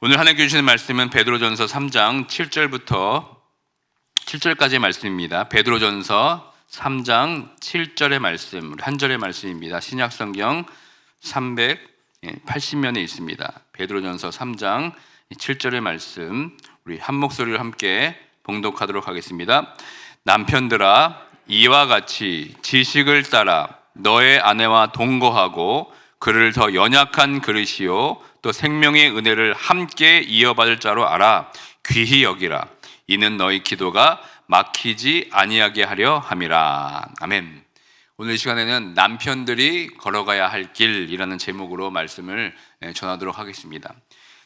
오늘 하나님께 주시는 말씀은 베드로전서 3장 7절부터 7절까지의 말씀입니다. 베드로전서 3장 7절의 말씀, 한 절의 말씀입니다. 신약 성경 380면에 있습니다. 베드로전서 3장 7절의 말씀, 우리 한 목소리로 함께 봉독하도록 하겠습니다. 남편들아 이와 같이 지식을 따라 너의 아내와 동거하고 그를 더 연약한 그릇이요 또 생명의 은혜를 함께 이어받을 자로 알아 귀히 여기라 이는 너희 기도가 막히지 아니하게 하려 함이라 아멘. 오늘 이 시간에는 남편들이 걸어가야 할 길이라는 제목으로 말씀을 예, 전하도록 하겠습니다.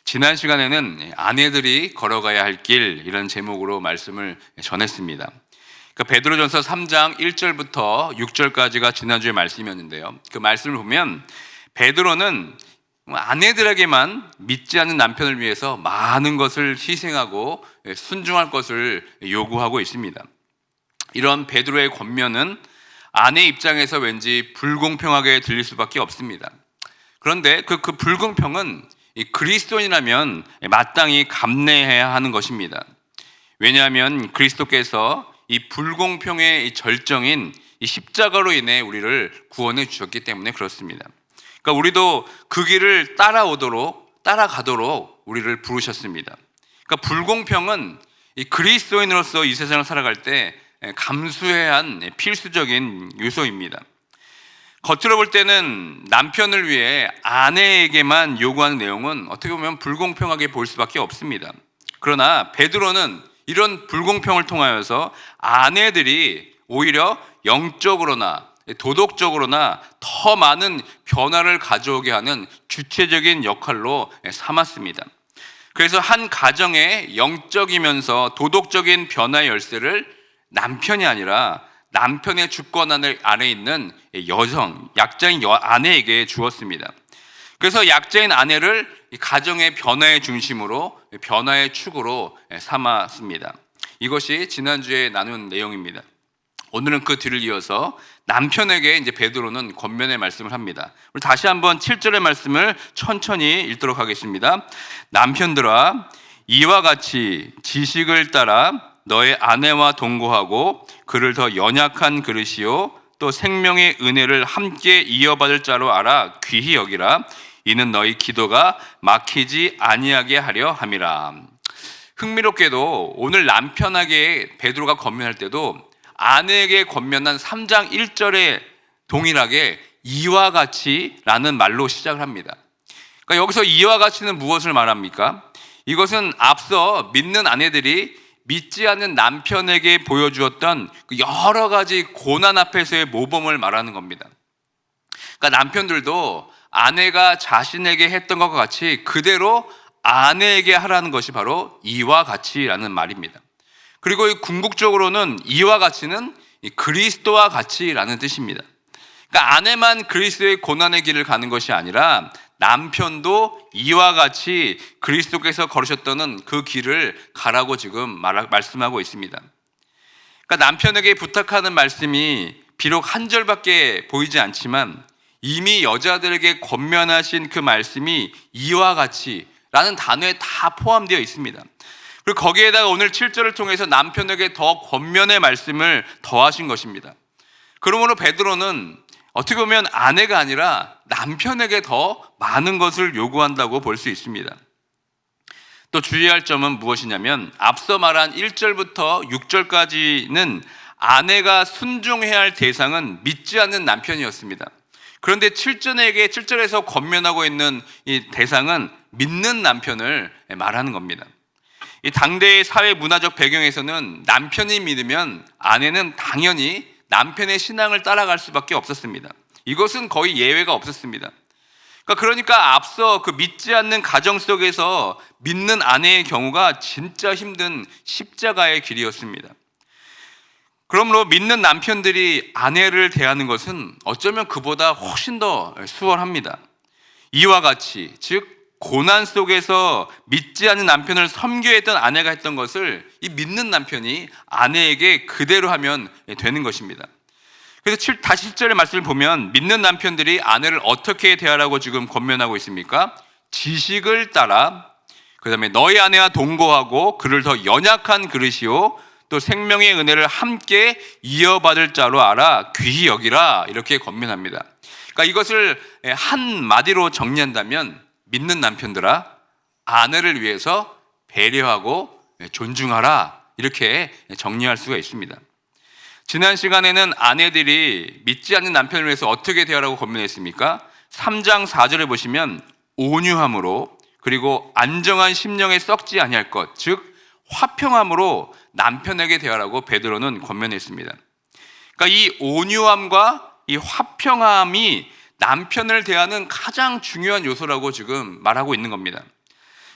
지난 시간에는 아내들이 걸어가야 할 길이라는 제목으로 말씀을 전했습니다. 그 베드로전서 3장 1절부터 6절까지가 지난주에 말씀이었는데요. 그 말씀을 보면 베드로는 아내들에게만 믿지 않는 남편을 위해서 많은 것을 희생하고 순종할 것을 요구하고 있습니다. 이런 베드로의 권면은 아내 입장에서 왠지 불공평하게 들릴 수밖에 없습니다. 그런데 그, 그 불공평은 이 그리스도인이라면 마땅히 감내해야 하는 것입니다. 왜냐하면 그리스도께서 이 불공평의 이 절정인 이 십자가로 인해 우리를 구원해 주셨기 때문에 그렇습니다. 그러니까 우리도 그 길을 따라오도록 따라가도록 우리를 부르셨습니다. 그러니까 불공평은 이 그리스도인으로서 이 세상을 살아갈 때 감수해야 한 필수적인 요소입니다. 겉으로 볼 때는 남편을 위해 아내에게만 요구하는 내용은 어떻게 보면 불공평하게 보일 수밖에 없습니다. 그러나 베드로는 이런 불공평을 통하여서 아내들이 오히려 영적으로나 도덕적으로나 더 많은 변화를 가져오게 하는 주체적인 역할로 삼았습니다. 그래서 한 가정의 영적이면서 도덕적인 변화의 열쇠를 남편이 아니라 남편의 주권 안에 있는 여성, 약자인 아내에게 주었습니다. 그래서 약자인 아내를 가정의 변화의 중심으로 변화의 축으로 삼았습니다. 이것이 지난주에 나눈 내용입니다. 오늘은 그 뒤를 이어서 남편에게 이제 베드로는 권면의 말씀을 합니다. 우리 다시 한번 7절의 말씀을 천천히 읽도록 하겠습니다. 남편들아 이와 같이 지식을 따라 너의 아내와 동거하고 그를 더 연약한 그릇이요 또 생명의 은혜를 함께 이어받을 자로 알아 귀히 여기라 이는 너희 기도가 막히지 아니하게 하려 함이라. 흥미롭게도 오늘 남편에게 베드로가 권면할 때도 아내에게 권면한 3장 1절에 동일하게 이와 같이라는 말로 시작을 합니다. 그러니까 여기서 이와 같이는 무엇을 말합니까? 이것은 앞서 믿는 아내들이 믿지 않는 남편에게 보여주었던 그 여러 가지 고난 앞에서의 모범을 말하는 겁니다. 그러니까 남편들도 아내가 자신에게 했던 것과 같이 그대로 아내에게 하라는 것이 바로 이와 같이라는 말입니다. 그리고 궁극적으로는 이와 같이는 그리스도와 같이라는 뜻입니다. 그러니까 아내만 그리스도의 고난의 길을 가는 것이 아니라 남편도 이와 같이 그리스도께서 걸으셨던 그 길을 가라고 지금 말, 말씀하고 있습니다. 그러니까 남편에게 부탁하는 말씀이 비록 한 절밖에 보이지 않지만 이미 여자들에게 권면하신 그 말씀이 이와 같이 라는 단어에 다 포함되어 있습니다. 그리고 거기에다가 오늘 7절을 통해서 남편에게 더 권면의 말씀을 더하신 것입니다. 그러므로 베드로는 어떻게 보면 아내가 아니라 남편에게 더 많은 것을 요구한다고 볼 수 있습니다. 또 주의할 점은 무엇이냐면 앞서 말한 1절부터 6절까지는 아내가 순종해야 할 대상은 믿지 않는 남편이었습니다. 그런데 7절에게 7절에서 권면하고 있는 이 대상은 믿는 남편을 말하는 겁니다. 이 당대의 사회 문화적 배경에서는 남편이 믿으면 아내는 당연히 남편의 신앙을 따라갈 수밖에 없었습니다. 이것은 거의 예외가 없었습니다. 그러니까, 그러니까 앞서 그 믿지 않는 가정 속에서 믿는 아내의 경우가 진짜 힘든 십자가의 길이었습니다. 그러므로 믿는 남편들이 아내를 대하는 것은 어쩌면 그보다 훨씬 더 수월합니다. 이와 같이, 즉, 고난 속에서 믿지 않는 남편을 섬겨야 했던 아내가 했던 것을 이 믿는 남편이 아내에게 그대로 하면 되는 것입니다. 그래서 7, 다시 7절의 말씀을 보면 믿는 남편들이 아내를 어떻게 대하라고 지금 권면하고 있습니까? 지식을 따라 그 다음에 너희 아내와 동거하고 그를 더 연약한 그릇이요 또 생명의 은혜를 함께 이어받을 자로 알아 귀히 여기라 이렇게 권면합니다. 그러니까 이것을 한 마디로 정리한다면 믿는 남편들아 아내를 위해서 배려하고 존중하라 이렇게 정리할 수가 있습니다. 지난 시간에는 아내들이 믿지 않는 남편을 위해서 어떻게 대하라고 권면했습니까? 3장 4절에 보시면 온유함으로 그리고 안정한 심령에 썩지 아니할 것, 즉 화평함으로 남편에게 대하라고 베드로는 권면했습니다. 그러니까 이 온유함과 이 화평함이 남편을 대하는 가장 중요한 요소라고 지금 말하고 있는 겁니다.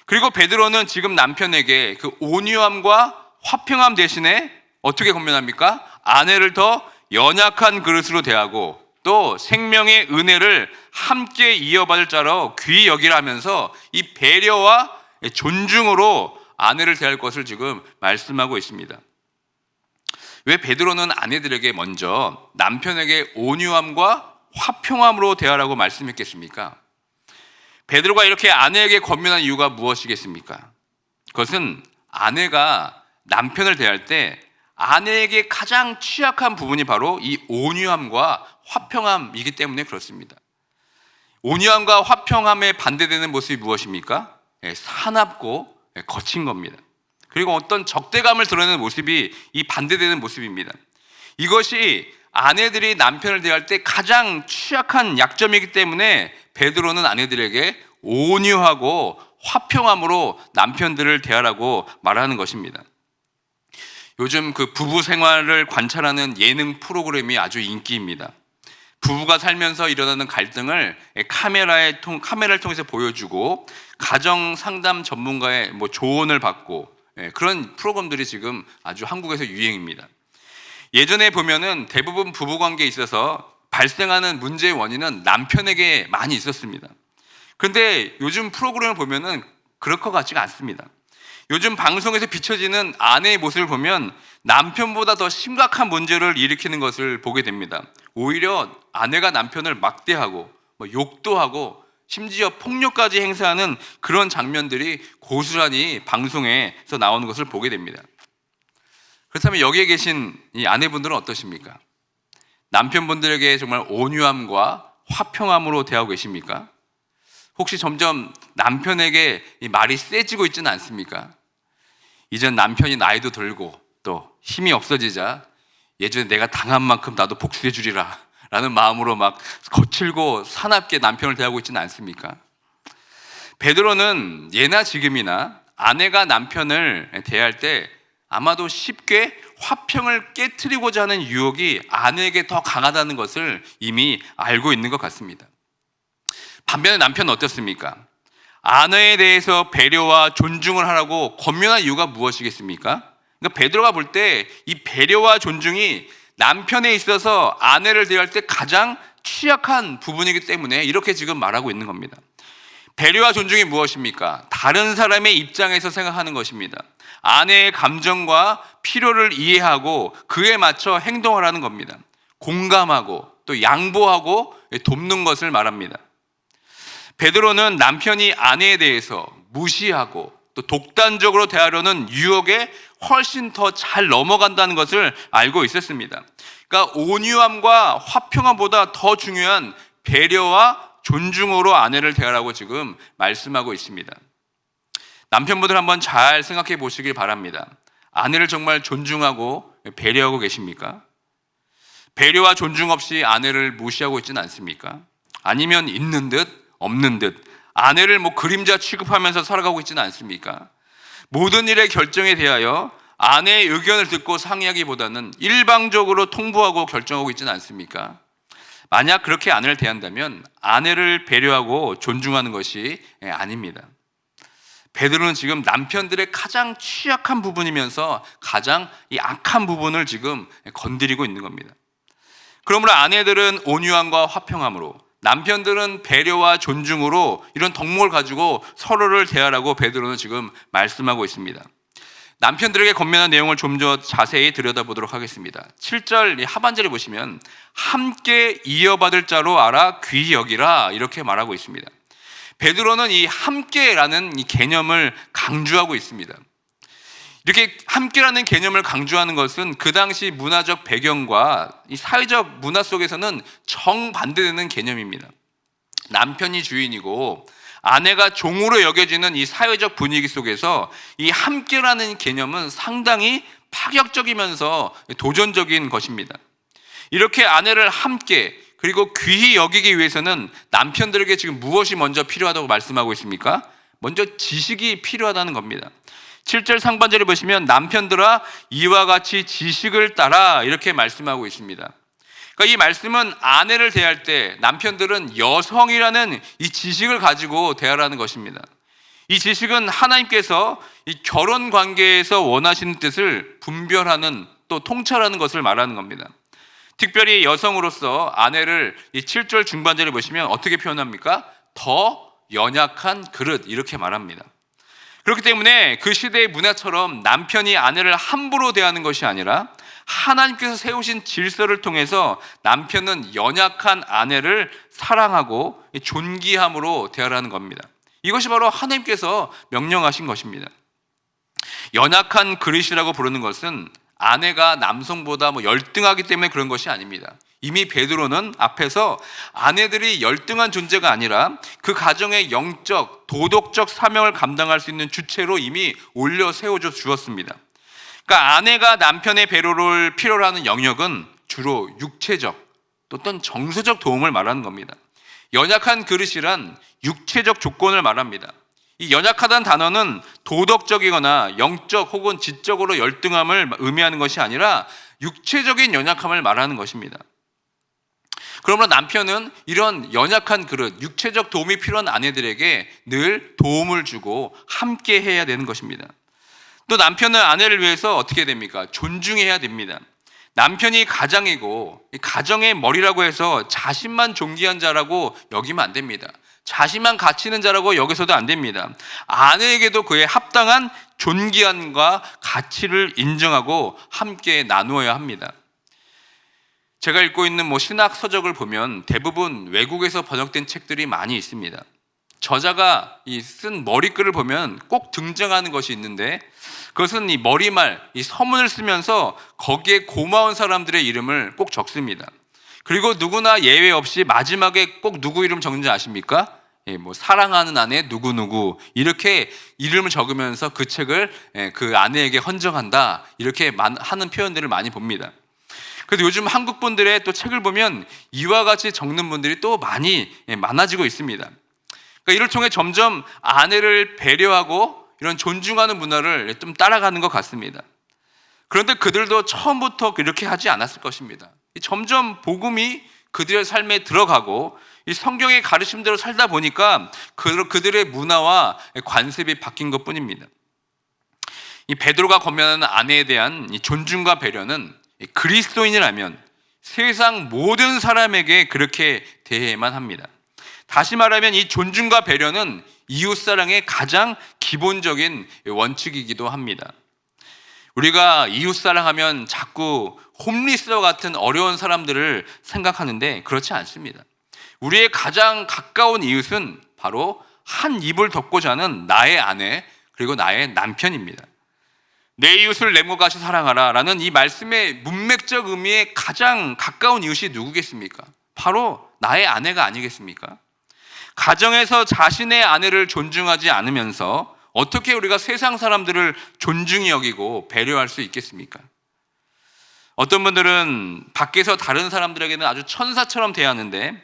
그리고 베드로는 지금 남편에게 그 온유함과 화평함 대신에 어떻게 권면합니까? 아내를 더 연약한 그릇으로 대하고 또 생명의 은혜를 함께 이어받을 자로 귀히 여기라 하면서 이 배려와 존중으로 아내를 대할 것을 지금 말씀하고 있습니다. 왜 베드로는 아내들에게 먼저 남편에게 온유함과 화평함으로 대하라고 말씀했겠습니까? 베드로가 이렇게 아내에게 권면한 이유가 무엇이겠습니까? 그것은 아내가 남편을 대할 때 아내에게 가장 취약한 부분이 바로 이 온유함과 화평함이기 때문에 그렇습니다. 온유함과 화평함에 반대되는 모습이 무엇입니까? 예, 사납고 예, 거친 겁니다. 그리고 어떤 적대감을 드러내는 모습이 이 반대되는 모습입니다. 이것이 아내들이 남편을 대할 때 가장 취약한 약점이기 때문에 베드로는 아내들에게 온유하고 화평함으로 남편들을 대하라고 말하는 것입니다. 요즘 그 부부 생활을 관찰하는 예능 프로그램이 아주 인기입니다. 부부가 살면서 일어나는 갈등을 카메라에 통, 카메라를 통해서 보여주고 가정 상담 전문가의 뭐 조언을 받고 예, 그런 프로그램들이 지금 아주 한국에서 유행입니다. 예전에 보면은 대부분 부부 관계에 있어서 발생하는 문제의 원인은 남편에게 많이 있었습니다. 그런데 요즘 프로그램을 보면은 그럴 것 같지가 않습니다. 요즘 방송에서 비춰지는 아내의 모습을 보면 남편보다 더 심각한 문제를 일으키는 것을 보게 됩니다. 오히려 아내가 남편을 막대하고 뭐 욕도 하고 심지어 폭력까지 행사하는 그런 장면들이 고스란히 방송에서 나오는 것을 보게 됩니다. 그렇다면 여기에 계신 이 아내분들은 어떠십니까? 남편분들에게 정말 온유함과 화평함으로 대하고 계십니까? 혹시 점점 남편에게 이 말이 세지고 있지는 않습니까? 이젠 남편이 나이도 들고 또 힘이 없어지자 예전에 내가 당한 만큼 나도 복수해 주리라 라는 마음으로 막 거칠고 사납게 남편을 대하고 있지는 않습니까? 베드로는 예나 지금이나 아내가 남편을 대할 때 아마도 쉽게 화평을 깨뜨리고자 하는 유혹이 아내에게 더 강하다는 것을 이미 알고 있는 것 같습니다. 반면에 남편은 어떻습니까? 아내에 대해서 배려와 존중을 하라고 권면한 이유가 무엇이겠습니까? 그러니까 베드로가 볼 때 이 배려와 존중이 남편에 있어서 아내를 대할 때 가장 취약한 부분이기 때문에 이렇게 지금 말하고 있는 겁니다. 배려와 존중이 무엇입니까? 다른 사람의 입장에서 생각하는 것입니다. 아내의 감정과 필요를 이해하고 그에 맞춰 행동을 하는 겁니다. 공감하고 또 양보하고 돕는 것을 말합니다. 베드로는 남편이 아내에 대해서 무시하고 또 독단적으로 대하려는 유혹에 훨씬 더 잘 넘어간다는 것을 알고 있었습니다. 그러니까 온유함과 화평함보다 더 중요한 배려와 존중으로 아내를 대하라고 지금 말씀하고 있습니다. 남편분들 한번 잘 생각해 보시길 바랍니다. 아내를 정말 존중하고 배려하고 계십니까? 배려와 존중 없이 아내를 무시하고 있지는 않습니까? 아니면 있는 듯 없는 듯 아내를 뭐 그림자 취급하면서 살아가고 있지는 않습니까? 모든 일의 결정에 대하여 아내의 의견을 듣고 상의하기보다는 일방적으로 통보하고 결정하고 있지는 않습니까? 만약 그렇게 아내를 대한다면 아내를 배려하고 존중하는 것이 아닙니다. 베드로는 지금 남편들의 가장 취약한 부분이면서 가장 이 악한 부분을 지금 건드리고 있는 겁니다. 그러므로 아내들은 온유함과 화평함으로 남편들은 배려와 존중으로 이런 덕목을 가지고 서로를 대하라고 베드로는 지금 말씀하고 있습니다. 남편들에게 권면한 내용을 좀 더 자세히 들여다보도록 하겠습니다. 7절 하반절에 보시면 함께 이어받을 자로 알아 귀히 여기라 이렇게 말하고 있습니다. 베드로는 이 함께라는 이 개념을 강조하고 있습니다. 이렇게 함께라는 개념을 강조하는 것은 그 당시 문화적 배경과 이 사회적 문화 속에서는 정반대되는 개념입니다. 남편이 주인이고 아내가 종으로 여겨지는 이 사회적 분위기 속에서 이 함께라는 개념은 상당히 파격적이면서 도전적인 것입니다. 이렇게 아내를 함께 그리고 귀히 여기기 위해서는 남편들에게 지금 무엇이 먼저 필요하다고 말씀하고 있습니까? 먼저 지식이 필요하다는 겁니다. 7절 상반절에 보시면 남편들아 이와 같이 지식을 따라 이렇게 말씀하고 있습니다. 그러니까 이 말씀은 아내를 대할 때 남편들은 여성이라는 이 지식을 가지고 대하라는 것입니다. 이 지식은 하나님께서 이 결혼 관계에서 원하시는 뜻을 분별하는 또 통찰하는 것을 말하는 겁니다. 특별히 여성으로서 아내를 이 7절 중반절에 보시면 어떻게 표현합니까? 더 연약한 그릇 이렇게 말합니다. 그렇기 때문에 그 시대의 문화처럼 남편이 아내를 함부로 대하는 것이 아니라 하나님께서 세우신 질서를 통해서 남편은 연약한 아내를 사랑하고 존귀함으로 대하라는 겁니다. 이것이 바로 하나님께서 명령하신 것입니다. 연약한 그릇이라고 부르는 것은 아내가 남성보다 뭐 열등하기 때문에 그런 것이 아닙니다. 이미 베드로는 앞에서 아내들이 열등한 존재가 아니라 그 가정의 영적, 도덕적 사명을 감당할 수 있는 주체로 이미 올려 세워져 주었습니다. 그러니까 아내가 남편의 배로를 필요로 하는 영역은 주로 육체적, 또 어떤 정서적 도움을 말하는 겁니다. 연약한 그릇이란 육체적 조건을 말합니다. 이 연약하다는 단어는 도덕적이거나 영적 혹은 지적으로 열등함을 의미하는 것이 아니라 육체적인 연약함을 말하는 것입니다. 그러므로 남편은 이런 연약한 그릇, 육체적 도움이 필요한 아내들에게 늘 도움을 주고 함께 해야 되는 것입니다. 또 남편은 아내를 위해서 어떻게 됩니까? 존중해야 됩니다. 남편이 가장이고 가정의 머리라고 해서 자신만 존귀한 자라고 여기면 안 됩니다. 자신만 가치는 자라고 여기서도 안 됩니다. 아내에게도 그의 합당한 존귀함과 가치를 인정하고 함께 나누어야 합니다. 제가 읽고 있는 뭐 신학 서적을 보면 대부분 외국에서 번역된 책들이 많이 있습니다. 저자가 이쓴 머리글을 보면 꼭 등장하는 것이 있는데 그것은 이 머리말, 이 서문을 쓰면서 거기에 고마운 사람들의 이름을 꼭 적습니다. 그리고 누구나 예외 없이 마지막에 꼭 누구 이름 적는지 아십니까? 예, 뭐 사랑하는 아내 누구 누구 이렇게 이름을 적으면서 그 책을 예, 그 아내에게 헌정한다 이렇게 하는 표현들을 많이 봅니다. 그래서 요즘 한국 분들의 또 책을 보면 이와 같이 적는 분들이 또 많이 예, 많아지고 있습니다. 그러니까 이를 통해 점점 아내를 배려하고 이런 존중하는 문화를 좀 따라가는 것 같습니다. 그런데 그들도 처음부터 그렇게 하지 않았을 것입니다. 점점 복음이 그들의 삶에 들어가고 이 성경의 가르침대로 살다 보니까 그들의 문화와 관습이 바뀐 것 뿐입니다. 이 베드로가 권면하는 아내에 대한 존중과 배려는 그리스도인이라면 세상 모든 사람에게 그렇게 대해야만 합니다. 다시 말하면 이 존중과 배려는 이웃사랑의 가장 기본적인 원칙이기도 합니다. 우리가 이웃사랑하면 자꾸 홈리스와 같은 어려운 사람들을 생각하는데 그렇지 않습니다. 우리의 가장 가까운 이웃은 바로 한 입을 덮고 자는 나의 아내 그리고 나의 남편입니다. 내 이웃을 lem과같이 사랑하라 라는 이 말씀의 문맥적 의미에 가장 가까운 이웃이 누구겠습니까? 바로 나의 아내가 아니겠습니까? 가정에서 자신의 아내를 존중하지 않으면서 어떻게 우리가 세상 사람들을 존중히 여기고 배려할 수 있겠습니까? 어떤 분들은 밖에서 다른 사람들에게는 아주 천사처럼 대하는데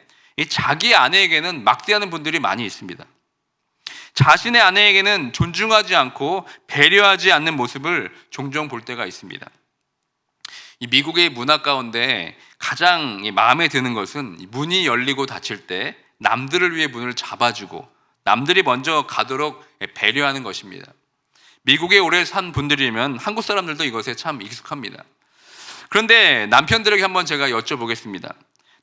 자기 아내에게는 막대하는 분들이 많이 있습니다. 자신의 아내에게는 존중하지 않고 배려하지 않는 모습을 종종 볼 때가 있습니다. 이 미국의 문화 가운데 가장 마음에 드는 것은 문이 열리고 닫힐 때 남들을 위해 문을 잡아주고 남들이 먼저 가도록 배려하는 것입니다. 미국에 오래 산 분들이면 한국 사람들도 이것에 참 익숙합니다. 그런데 남편들에게 한번 제가 여쭤보겠습니다.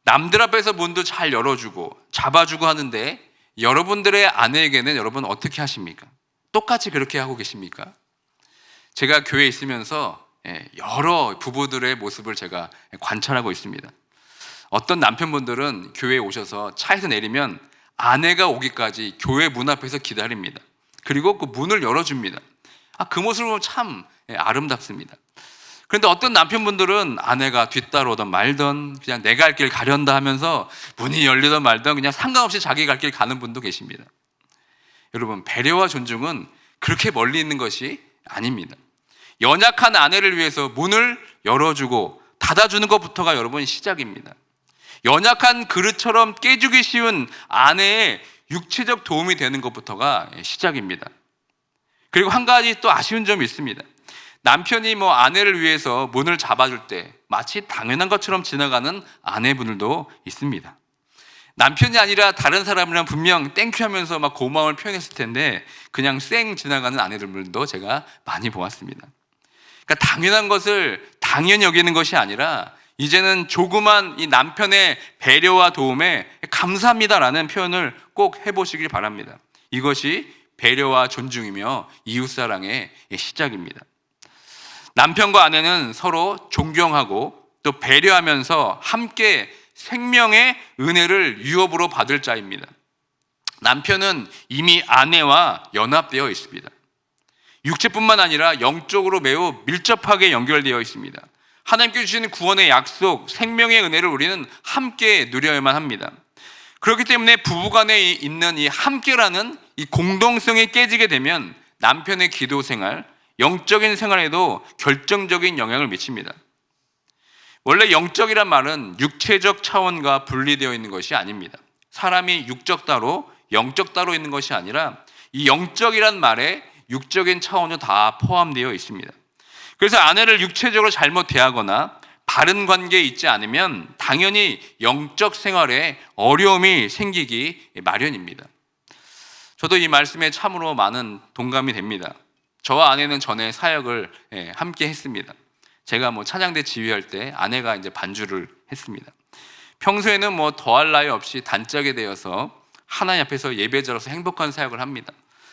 남들 앞에서 문도 잘 열어주고 잡아주고 하는데 여러분들의 아내에게는 여러분 어떻게 하십니까? 똑같이 그렇게 하고 계십니까? 제가 교회에 있으면서 예, 여러 부부들의 모습을 제가 관찰하고 있습니다. 어떤 남편분들은 교회에 오셔서 차에서 내리면 아내가 오기까지 교회 문 앞에서 기다립니다. 그리고 그 문을 열어줍니다. 아, 그 보면 참 예, 아름답습니다. 그런데 어떤 남편분들은 아내가 뒤따라오던 말던 그냥 내가 갈길 가련다 하면서 문이 열리던 말던 그냥 상관없이 자기 갈 길 가는 분도 계십니다. 여러분, 배려와 존중은 그렇게 멀리 있는 것이 아닙니다. 연약한 아내를 위해서 문을 열어주고 닫아주는 것부터가 여러분 시작입니다. 연약한 그릇처럼 깨주기 쉬운 아내의 육체적 도움이 되는 것부터가 시작입니다. 그리고 한 가지 또 아쉬운 점이 있습니다. 남편이 뭐 아내를 위해서 문을 잡아줄 때 마치 당연한 것처럼 지나가는 아내분들도 있습니다. 남편이 아니라 다른 사람이랑 분명 땡큐 하면서 막 고마움을 표현했을 텐데 그냥 쌩 지나가는 아내들도 제가 많이 보았습니다. 그러니까 당연한 것을 당연히 여기는 것이 아니라 이제는 조그만 이 남편의 배려와 도움에 감사합니다라는 표현을 꼭 해보시길 바랍니다. 이것이 배려와 존중이며 이웃사랑의 시작입니다. 남편과 아내는 서로 존경하고 또 배려하면서 함께 생명의 은혜를 유업으로 받을 자입니다. 남편은 이미 아내와 연합되어 있습니다. 육체뿐만 아니라 영적으로 매우 밀접하게 연결되어 있습니다. 하나님께 주시는 구원의 약속, 생명의 은혜를 우리는 함께 누려야만 합니다. 그렇기 때문에 부부간에 있는 이 함께라는 이 공동성이 깨지게 되면 남편의 기도 생활, 영적인 생활에도 결정적인 영향을 미칩니다. 원래 영적이란 말은 육체적 차원과 분리되어 있는 것이 아닙니다. 사람이 육적 따로 영적 따로 있는 것이 아니라 이 영적이란 말에 육적인 차원도 다 포함되어 있습니다. 그래서 아내를 육체적으로 잘못 대하거나 바른 관계에 있지 않으면 당연히 영적 생활에 어려움이 생기기 마련입니다. 저도 이 말씀에 참으로 많은 동감이 됩니다. 저와 아내는 전에 사역을 예, 함께 했습니다. 제가 뭐 찬양대 지휘할 때 아내가 이제 반주를 했습니다. 평소에는 뭐 더할 나위 없이 단짝이 되어서 하나님 앞에서 예배자로서 행복한 사역을 합니다.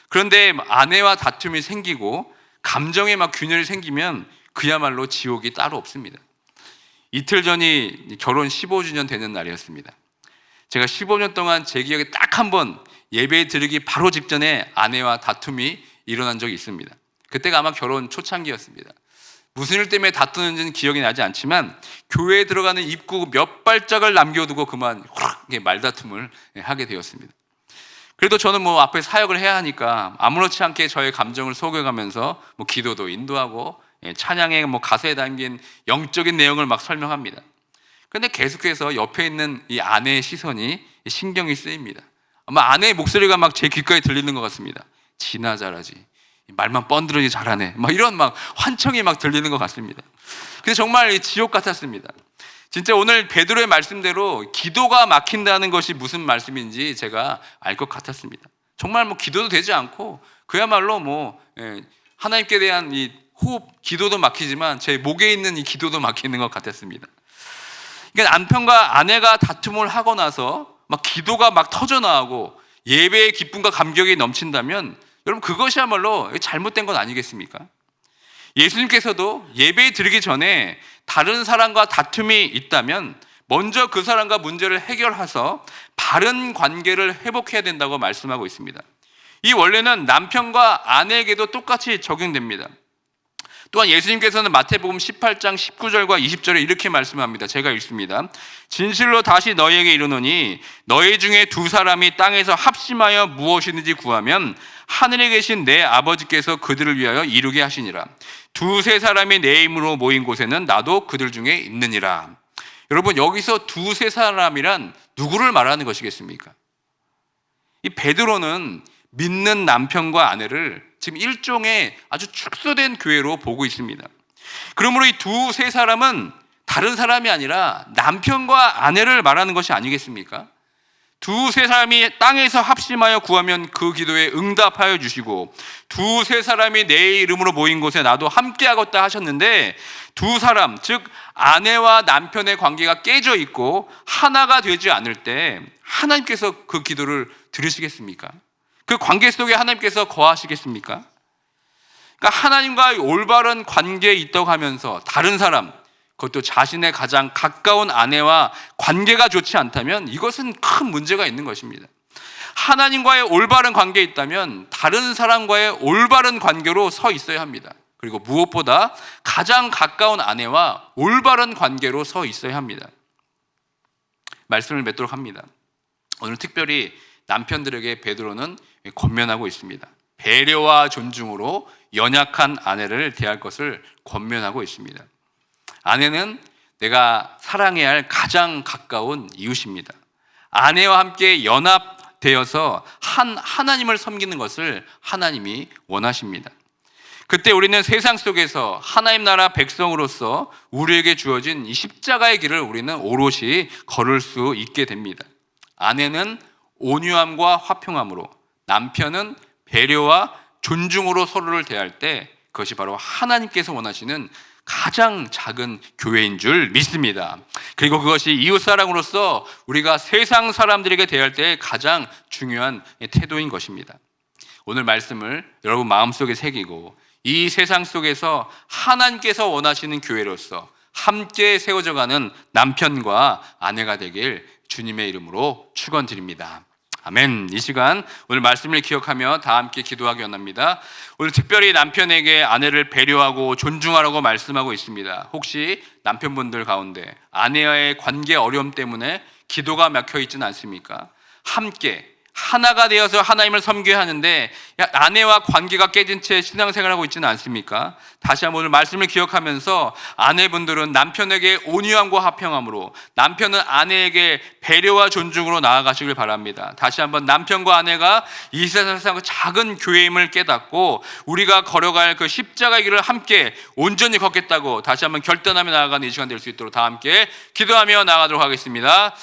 그런데 아내와 다툼이 생기고 감정에 막 균열이 생기면 그야말로 지옥이 따로 없습니다. 이틀 전이 결혼 15주년 되는 날이었습니다. 제가 15년 동안 제 기억에 딱 한 번 예배 드리기 바로 직전에 아내와 다툼이 일어난 적이 있습니다. 그때가 아마 결혼 초창기였습니다. 무슨 일 때문에 다투는지는 기억이 나지 않지만 교회에 들어가는 입구 몇 발짝을 남겨두고 그만 확 말다툼을 하게 되었습니다. 그래도 저는 뭐 앞에 사역을 해야 하니까 아무렇지 않게 저의 감정을 속여가면서 뭐 기도도 인도하고 예, 찬양의 뭐 가사에 담긴 영적인 내용을 막 설명합니다. 그런데 계속해서 옆에 있는 이 아내의 시선이 신경이 쓰입니다. 아마 아내의 목소리가 막 제 귓가에 들리는 것 같습니다. 지나 잘하지. 말만 뻔드러지 잘하네. 막 이런 막 환청이 막 들리는 것 같습니다. 근데 정말 지옥 같았습니다. 진짜 오늘 베드로의 말씀대로 기도가 막힌다는 것이 무슨 말씀인지 제가 알 것 같았습니다. 정말 뭐 기도도 되지 않고 그야말로 뭐 예, 하나님께 대한 이 호흡 기도도 막히지만 제 목에 있는 이 기도도 막히는 것 같았습니다. 그러니까 남편과 아내가 다툼을 하고 나서 막 기도가 막 터져 나오고 예배의 기쁨과 감격이 넘친다면 여러분 그것이야말로 잘못된 건 아니겠습니까? 예수님께서도 예배 드리기 전에 다른 사람과 다툼이 있다면 먼저 그 사람과 문제를 해결해서 바른 관계를 회복해야 된다고 말씀하고 있습니다. 이 원래는 남편과 아내에게도 똑같이 적용됩니다. 또한 예수님께서는 마태복음 18장 19절과 20절에 이렇게 말씀합니다. 제가 읽습니다. 진실로 다시 너희에게 이르노니 너희 중에 두 사람이 땅에서 합심하여 무엇이든지 구하면 하늘에 계신 내 아버지께서 그들을 위하여 이루게 하시니라. 두세 사람이 내 이름으로 모인 곳에는 나도 그들 중에 있느니라. 여러분 여기서 두세 사람이란 누구를 말하는 것이겠습니까? 이 베드로는 믿는 남편과 아내를 지금 일종의 아주 축소된 교회로 보고 있습니다. 그러므로 이 두 세 사람은 다른 사람이 아니라 남편과 아내를 말하는 것이 아니겠습니까? 두 세 사람이 땅에서 합심하여 구하면 그 기도에 응답하여 주시고 두 세 사람이 내 이름으로 모인 곳에 나도 함께하겠다 하셨는데 두 사람 즉 아내와 남편의 관계가 깨져 있고 하나가 되지 않을 때 하나님께서 그 기도를 들으시겠습니까? 그 관계 속에 하나님께서 거하시겠습니까? 그러니까 하나님과 올바른 관계에 있다고 하면서 다른 사람 그것도 자신의 가장 가까운 아내와 관계가 좋지 않다면 이것은 큰 문제가 있는 것입니다. 하나님과의 올바른 관계에 있다면 다른 사람과의 올바른 관계로 서 있어야 합니다. 그리고 무엇보다 가장 가까운 아내와 올바른 관계로 서 있어야 합니다. 말씀을 맺도록 합니다. 오늘 특별히 남편들에게 베드로는 권면하고 있습니다. 배려와 존중으로 연약한 아내를 대할 것을 권면하고 있습니다. 아내는 내가 사랑해야 할 가장 가까운 이웃입니다. 아내와 함께 연합되어서 한 하나님을 섬기는 것을 하나님이 원하십니다. 그때 우리는 세상 속에서 하나님 나라 백성으로서 우리에게 주어진 이 십자가의 길을 우리는 오롯이 걸을 수 있게 됩니다. 아내는 온유함과 화평함으로 남편은 배려와 존중으로 서로를 대할 때 그것이 바로 하나님께서 원하시는 가장 작은 교회인 줄 믿습니다. 그리고 그것이 이웃 사랑으로서 우리가 세상 사람들에게 대할 때 가장 중요한 태도인 것입니다. 오늘 말씀을 여러분 마음속에 새기고 이 세상 속에서 하나님께서 원하시는 교회로서 함께 세워져 가는 남편과 아내가 되길 주님의 이름으로 축원드립니다. 아멘. 이 시간 오늘 말씀을 기억하며 다 함께 기도하기 원합니다. 오늘 특별히 남편에게 아내를 배려하고 존중하라고 말씀하고 있습니다. 혹시 남편분들 가운데 아내와의 관계 어려움 때문에 기도가 막혀 있지는 않습니까? 함께 하나가 되어서 하나님을 섬겨야 하는데 야, 아내와 관계가 깨진 채 신앙생활하고 있지는 않습니까? 다시 한번 오늘 말씀을 기억하면서 아내분들은 남편에게 온유함과 화평함으로 남편은 아내에게 배려와 존중으로 나아가시길 바랍니다. 다시 한번 남편과 아내가 이 세상에서 그 작은 교회임을 깨닫고 우리가 걸어갈 그 십자가의 길을 함께 온전히 걷겠다고 다시 한번 결단하며 나아가는 이 시간 될 수 있도록 다 함께 기도하며 나아가도록 하겠습니다.